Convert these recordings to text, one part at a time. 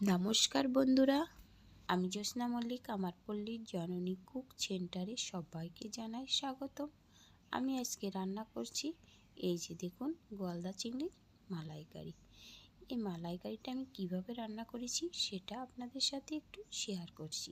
নমস্কার বন্ধুরা, আমি জ্যোৎস্না মল্লিক, আমার পল্লীর জননী কুক সেন্টারে সবাইকে জানাই স্বাগতম। আমি আজকে রান্না করছি, এই যে দেখুন গলদা চিংড়ির মালাইকারি। এই মালাইকারিটা আমি কীভাবে রান্না করেছি সেটা আপনাদের সাথে একটু শেয়ার করছি।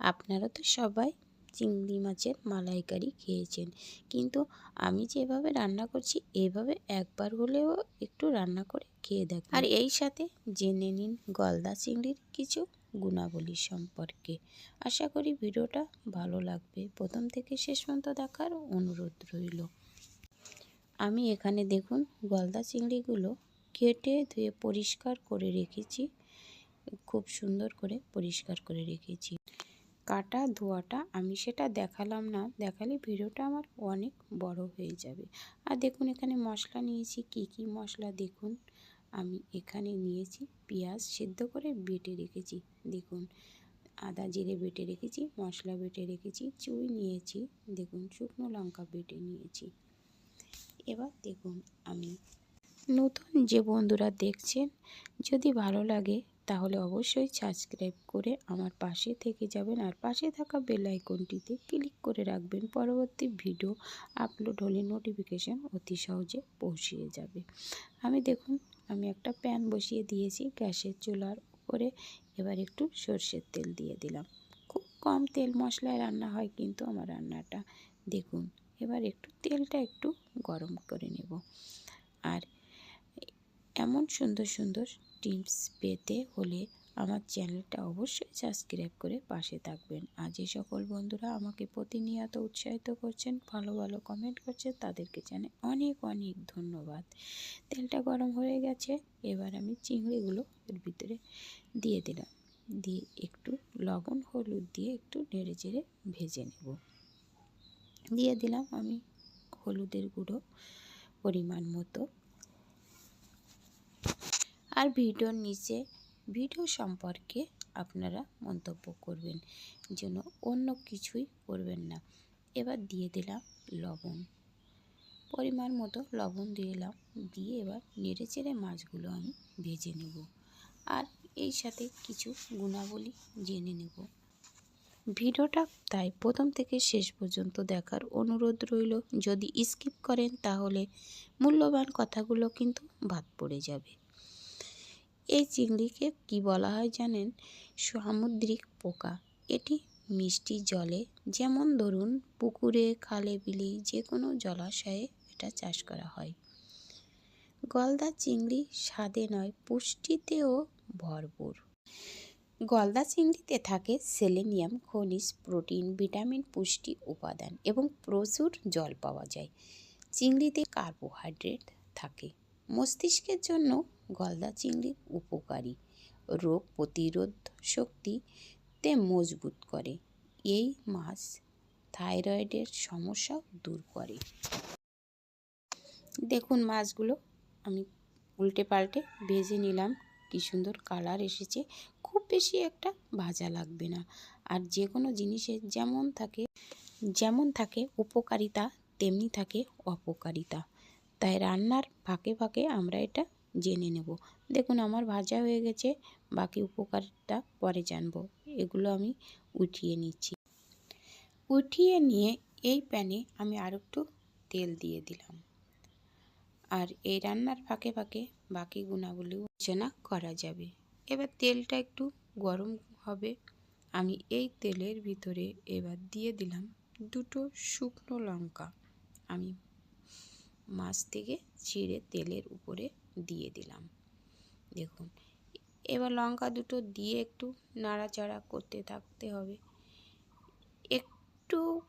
আপনারা তো সবাই চিংড়ি মাছের মালাইকারি খেয়েছেন, কিন্তু আমি যেভাবে রান্না করছি, এভাবে একবার হলেও একটু রান্না করে খেয়ে দেখ আর এই সাথে জেনে নিন গলদা চিংড়ির কিছু গুণাবলী সম্পর্কে। আশা করি ভিডিওটা ভালো লাগবে। প্রথম থেকে শেষ পর্যন্ত দেখার অনুরোধ রইল। আমি এখানে দেখুন গলদা চিংড়িগুলো কেটে ধুয়ে পরিষ্কার করে রেখেছি। খুব সুন্দর করে পরিষ্কার করে রেখেছি। কাটা ধোয়াটা আমি সেটা দেখালাম না। দেখালে ভিডিওটা আমার অনেক বড় হয়ে যাবে। আর দেখুন এখানে মশলা নিয়েছি। কি কি মশলা দেখুন। আমি এখানে নিয়েছি পেঁয়াজ সেদ্ধ করে বেটে রেখেছি। দেখুন, আদা জিরে বেটে রেখেছি, মশলা বেটে রেখেছি, চুই নিয়েছি, দেখুন, শুকনো লঙ্কা বেটে নিয়েছি। এবার দেখুন, আমি নতুন যে বন্ধুরা দেখছেন, যদি ভালো লাগে তাহলে অবশ্যই সাবস্ক্রাইব করে আমার পাশে থেকে যাবেন আর পাশে থাকা বেল আইকনটিতে ক্লিক করে রাখবেন। পরবর্তী ভিডিও আপলোড হলে নোটিফিকেশান অতি সহজে পৌঁছিয়ে যাবে। আমি দেখুন, আমি একটা প্যান বসিয়ে দিয়েছি, গ্যাসের চুলার উপরে। এবার একটু সর্ষের তেল দিয়ে দিলাম। খুব কম তেল মশলায় রান্না হয় কিন্তু আমার রান্নাটা। দেখুন, এবার একটু তেলটা একটু গরম করে নেব। আর এমন সুন্দর সুন্দর টিপস পেতে হলে আমার চ্যানেলটা অবশ্যই সাবস্ক্রাইব করে পাশে থাকবেন। আর যে সকল বন্ধুরা আমাকে প্রতিনিয়ত উৎসাহিত করছেন, ভালো ভালো কমেন্ট করছেন, তাদেরকে জানে অনেক অনেক ধন্যবাদ। তেলটা গরম হয়ে গেছে, এবার আমি চিংড়িগুলো এর ভিতরে দিয়ে দিলাম। দিয়ে একটু লবণ, হলুদ দিয়ে একটু নেড়ে চেড়ে ভেজে নেব। দিয়ে দিলাম আমি হলুদের গুঁড়ো পরিমাণ মতো। আর ভিডিওর নিচে ভিডিও সম্পর্কে আপনারা মন্তব্য করবেন যেন অন্য কিছুই করবেন না। এবার দিয়ে দিলাম লবণ। পরিমাণ মতো লবণ দিলাম দিয়ে এবার নেড়ে চেড়ে মাছগুলো আমি ভেজে নেব। আর এই সাথে কিছু গুণাবলী জেনে নেব। ভিডিওটা তাই প্রথম থেকে শেষ পর্যন্ত দেখার অনুরোধ রইল। যদি স্কিপ করেন তাহলে মূল্যবান কথাগুলো কিন্তু বাদ পড়ে যাবে। এই চিংড়িকে কি বলা হয় জানেন? সামুদ্রিক পোকা। এটি মিষ্টি জলে, যেমন ধরুন পুকুরে, খালে, বিলি যে কোনো জলাশয়ে এটা চাষ করা হয়। গলদা চিংড়ি স্বাদে নয়, পুষ্টিতেও ভরপুর। গলদা চিংড়িতে থাকে সেলেনিয়াম, খনিজ, প্রোটিন, ভিটামিন, পুষ্টি উপাদান এবং প্রচুর জল পাওয়া যায়। চিংড়িতে কার্বোহাইড্রেট থাকে। মস্তিষ্কের জন্য গলদা চিংড়ি উপকারী। রোগ প্রতিরোধ শক্তিতে মজবুত করে। এই মাছ থাইরয়েডের সমস্যাও দূর করে। দেখুন মাছগুলো, আমি উল্টে পাল্টে ভেজে নিলাম। কি সুন্দর কালার এসেছে। খুব বেশি একটা ভাজা লাগবে না। আর যে কোনো জিনিসের যেমন থাকে যেমন থাকে উপকারিতা, তেমনি থাকে অপকারিতা। তাই রান্নার ফাঁকে ফাঁকে আমরা এটা জেনে নেব। দেখুন, আমার ভাজা হয়ে গেছে। বাকি উপকারটা পরে জানব। এগুলো আমি উঠিয়ে নিচ্ছি। উঠিয়ে নিয়ে এই প্যানে আমি আর একটু তেল দিয়ে দিলাম। আর এই রান্নার ফাঁকে ফাঁকে বাকি গুণাবলী আলোচনা করা যাবে। এবার তেলটা একটু গরম হবে। আমি এই তেলের ভিতরে এবার দিয়ে দিলাম দুটো শুকনো লঙ্কা। আমি মাছ থেকে ছিঁড়ে তেলের উপরে দিয়ে দিলাম। দেখুন, এবার লঙ্কা দুটো দিয়ে একটু নাড়াচাড়া করতে থাকতে হবে। একটু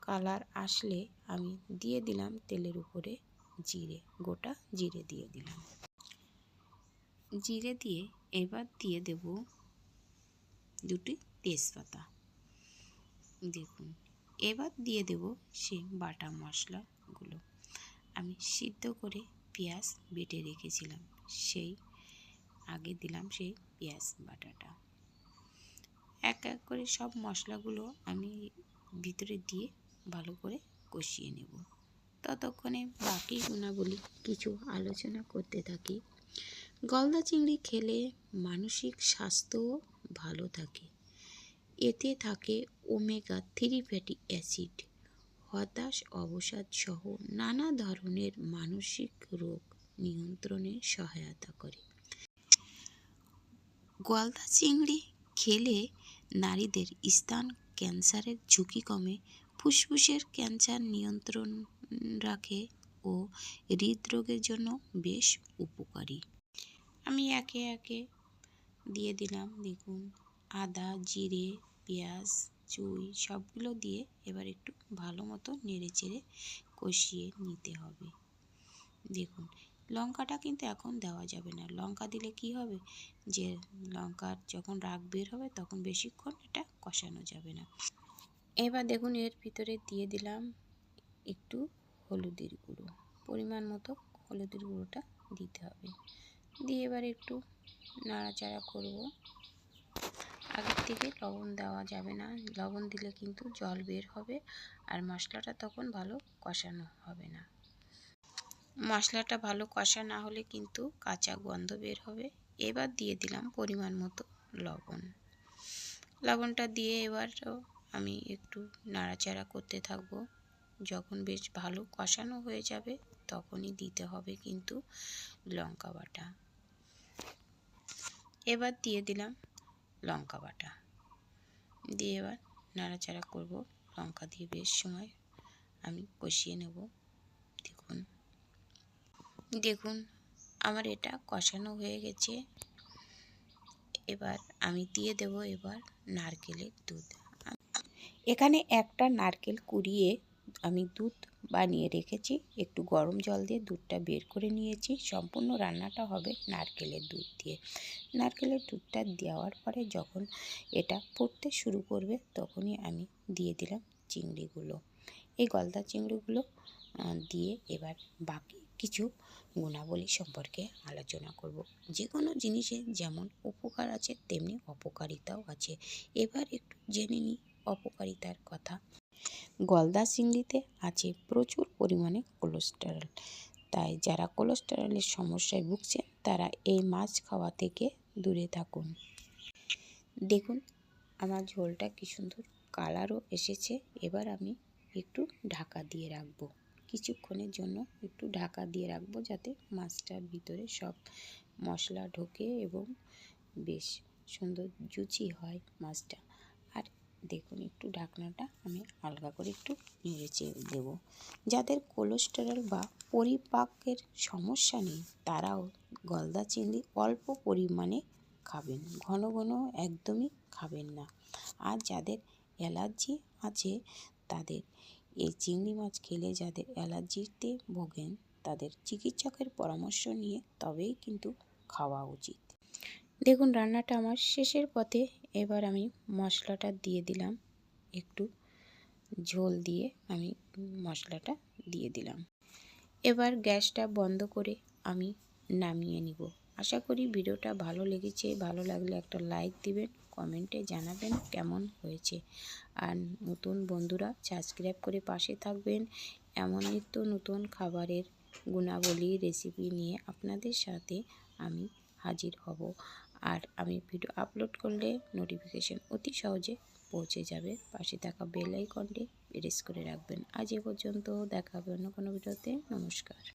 কালার আসলে আমি দিয়ে দিলাম তেলের উপরে জিরে, গোটা জিরে দিয়ে দিলাম। জিরে দিয়ে এবার দিয়ে দেব দুটি তেজপাতা। দেখুন, এবার দিয়ে দেব সে বাটা মশলাগুলো। আমি সিদ্ধ করে পেঁয়াজ বেটে রেখেছিলাম। সেই আগে দিলাম সেই পেঁয়াজ বাটাটা। এক এক করে সব মশলাগুলো আমি ভিতরে দিয়ে ভালো করে কষিয়ে নেব। ততক্ষণে বাকি গুণাবলী কিছু আলোচনা করতে থাকি। গলদা চিংড়ি খেলে মানসিক স্বাস্থ্যও ভালো থাকে। এতে থাকে ওমেগা থ্রি ফ্যাটি অ্যাসিড। হতাশ অবসাদ সহ নানা ধরনের মানসিক রোগ নিয়ন্ত্রণে সহায়তা করে। গলদা চিংড়ি খেলে নারীদের স্তন ক্যান্সারের ঝুঁকি কমে, ফুসফুসের ক্যান্সার নিয়ন্ত্রণ রাখে ও হৃদরোগের জন্য বেশ উপকারী। আমি একে একে দিয়ে দিলাম। দেখুন, আদা, জিরে, পেঁয়াজ চুই সবগুলো দিয়ে এবার একটু ভালো মতো নেড়ে চেড়ে কষিয়ে নিতে হবে। দেখুন, লঙ্কাটা কিন্তু এখন দেওয়া যাবে না। লঙ্কা দিলে কি হবে? যে লঙ্কার যখন রাগ বের হবে তখন বেশিক্ষণ এটা কষানো যাবে না। এবার দেখুন, এর ভিতরে দিয়ে দিলাম একটু হলুদের গুঁড়ো। পরিমাণ মতো হলুদের গুঁড়োটা দিতে হবে। দিয়ে এবার একটু নাড়াচাড়া করব। আগের থেকে লবণ দেওয়া যাবে না। লবণ দিলে কিন্তু জল বের হবে আর মশলাটা তখন ভালো কষানো হবে না। মশলাটা ভালো কষা না হলে কিন্তু কাঁচা গন্ধ বের হবে। এবার দিয়ে দিলাম পরিমাণ মতো লবণ। লবণটা দিয়ে এবার আমি একটু নাড়াচাড়া করতে থাকব। যখন বেশ ভালো কষানো হয়ে যাবে তখনই দিতে হবে কিন্তু লঙ্কা বাটা। এবার দিয়ে দিলাম লঙ্কা বাটা। দিয়ে এবার নাড়াচাড়া করব। লঙ্কা দিয়ে বেশ সময় আমি কষিয়ে নেব। দেখুন। দেখুন, আমার এটা কষানো হয়ে গেছে। এবার আমি দিয়ে দেব এবার নারকেলের দুধ। এখানে একটা নারকেল কুড়িয়ে আমি দুধ বানিয়ে রেখেছি, একটু গরম জল দিয়ে দুধটা বের করে নিয়েছি। সম্পূর্ণ রান্নাটা হবে নারকেলের দুধ দিয়ে। নারকেলের দুধটা দেওয়ার পরে যখন এটা ফুটতে শুরু করবে, তখনই আমি দিয়ে দিলাম চিংড়িগুলো। এই গলদা চিংড়িগুলো দিয়ে এবার বাকি কিছু গুণাবলী সম্পর্কে আলোচনা করব। যে কোনো জিনিসের যেমন উপকার আছে, তেমনি অপকারিতাও আছে। এবার একটু জেনে নিই অপকারিতার কথা। গলদা চিংড়িতে আছে প্রচুর পরিমাণে কোলেস্টেরল তাই যারা কোলেস্টেরলের সমস্যায় ভুগছেন, তারা এই মাছ খাওয়া থেকে দূরে থাকুন। দেখুন, আমার ঝোলটা কি সুন্দর কালারও এসেছে। এবার আমি একটু ঢাকা দিয়ে রাখব। কিছুক্ষণের জন্য একটু ঢাকা দিয়ে রাখব যাতে মাছটার ভিতরে সব মশলা ঢোকে এবং বেশ সুন্দর, জুচি হয় মাছটা। দেখুন, একটু ঢাকনাটা আমি আলগা করে একটু নেড়েচে দেবো। যাদের কোলেস্টেরল বা পরিপাকের সমস্যা নেই, তারাও গলদা চিংড়ি অল্প পরিমাণে খাবেন, ঘন ঘন একদমই খাবেন না। আর যাদের অ্যালার্জি আছে, তাদের এই চিংড়ি মাছ খেলে যাদের অ্যালার্জিতে ভোগেন, তাদের চিকিৎসকের পরামর্শ নিয়ে তবেই কিন্তু খাওয়া উচিত। দেখুন, রান্নাটা আমার শেষের পথে। এবার আমি মশলাটা দিয়ে দিলাম। একটু ঝোল দিয়ে আমি মশলাটা দিয়ে দিলাম। এবার গ্যাসটা বন্ধ করে আমি নামিয়ে নিব। আশা করি ভিডিওটা ভালো লেগেছে। ভালো লাগলে একটা লাইক দিবেন, কমেন্টে জানাবেন কেমন হয়েছে। আর নতুন বন্ধুরা, সাবস্ক্রাইব করে পাশে থাকবেন। এমন নিত্য নতুন খাবারের গুণাবলী, রেসিপি নিয়ে আপনাদের সাথে আমি হাজির হব। আর আমি ভিডিও আপলোড করলে নোটিফিকেশন অতি সহজে পৌঁছে যাবে। পাশে থাকা বেল আইকনটি প্রেস করে রাখবেন। আজ এ পর্যন্ত, দেখা হবে অন্য কোনো ভিডিওতে। নমস্কার।